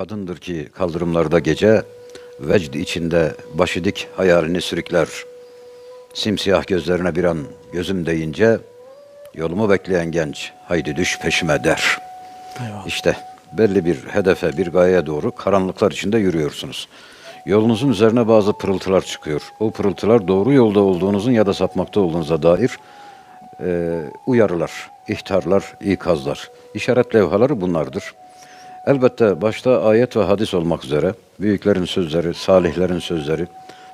kadındır ki kaldırımlarda gece, vecd içinde başı dik hayalini sürükler. Simsiyah gözlerine bir an gözüm deyince, yolumu bekleyen genç, haydi düş peşime der. Eyvallah. İşte belli bir hedefe, bir gayeye doğru karanlıklar içinde yürüyorsunuz. Yolunuzun üzerine bazı pırıltılar çıkıyor. O pırıltılar doğru yolda olduğunuzun ya da sapmakta olduğunuza dair e, uyarılar, ihtarlar, ikazlar. İşaret levhaları bunlardır. Elbette başta ayet ve hadis olmak üzere büyüklerin sözleri, salihlerin sözleri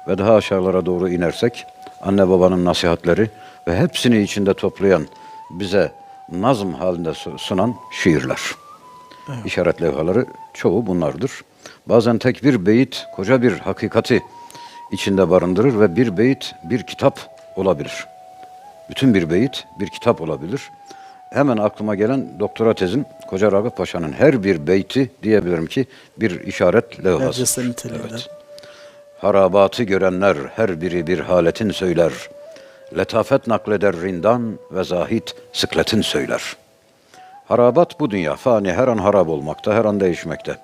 ve daha aşağılara doğru inersek anne babanın nasihatleri ve hepsini içinde toplayan bize nazım halinde su- sunan şiirler. İşaret levhaları çoğu bunlardır. Bazen tek bir beyit koca bir hakikati içinde barındırır ve bir beyit bir kitap olabilir. Bütün bir beyit bir kitap olabilir. Hemen aklıma gelen doktora tezin Koca Ragıp Paşa'nın her bir beyti diyebilirim ki bir işaret levhası. Niteliğinde. Harabatı görenler her biri bir haletin söyler. Letafet nakleder rindan ve zahit sıkletin söyler. Harabat bu dünya, fani her an harap olmakta, her an değişmekte.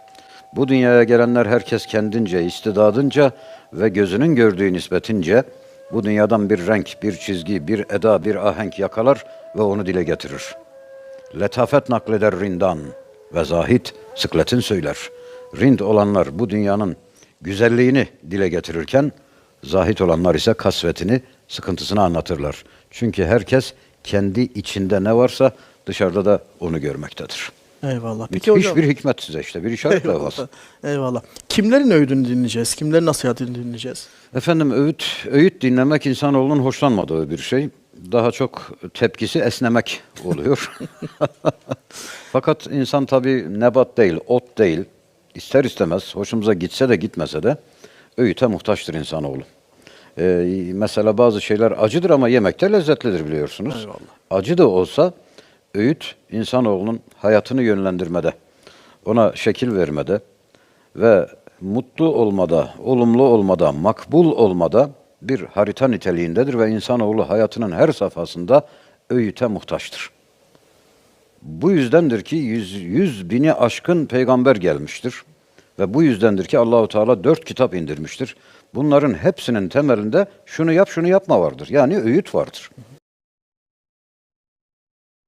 Bu dünyaya gelenler herkes kendince, istidadınca ve gözünün gördüğü nispetince bu dünyadan bir renk, bir çizgi, bir eda, bir ahenk yakalar ve onu dile getirir. Letafet nakleder rindan ve zahit sıkletin söyler. Rind olanlar bu dünyanın güzelliğini dile getirirken, zahit olanlar ise kasvetini, sıkıntısını anlatırlar. Çünkü herkes kendi içinde ne varsa dışarıda da onu görmektedir. Eyvallah. Peki Müthiş hocam. bir hikmet size işte, bir işaret levhası. Eyvallah. Eyvallah. Kimlerin öğüdünü dinleyeceğiz? Kimlerin nasihatini dinleyeceğiz? Efendim öğüt, öğüt dinlemek insanoğlunun hoşlanmadığı bir şey. Daha çok tepkisi esnemek oluyor. Fakat insan tabii nebat değil, ot değil. İster istemez, hoşumuza gitse de gitmese de öğüte muhtaçtır insanoğlu. Ee, mesela bazı şeyler acıdır ama yemekte lezzetlidir biliyorsunuz. Eyvallah. Acı da olsa öğüt insanoğlunun hayatını yönlendirmede, ona şekil vermede ve mutlu olmada, olumlu olmada, makbul olmada bir harita niteliğindedir ve insanoğlu hayatının her safhasında öğüte muhtaçtır. Bu yüzdendir ki yüz, yüz bini aşkın peygamber gelmiştir. Ve bu yüzdendir ki Allahu Teala dört kitap indirmiştir. Bunların hepsinin temelinde şunu yap şunu yapma vardır. Yani öğüt vardır.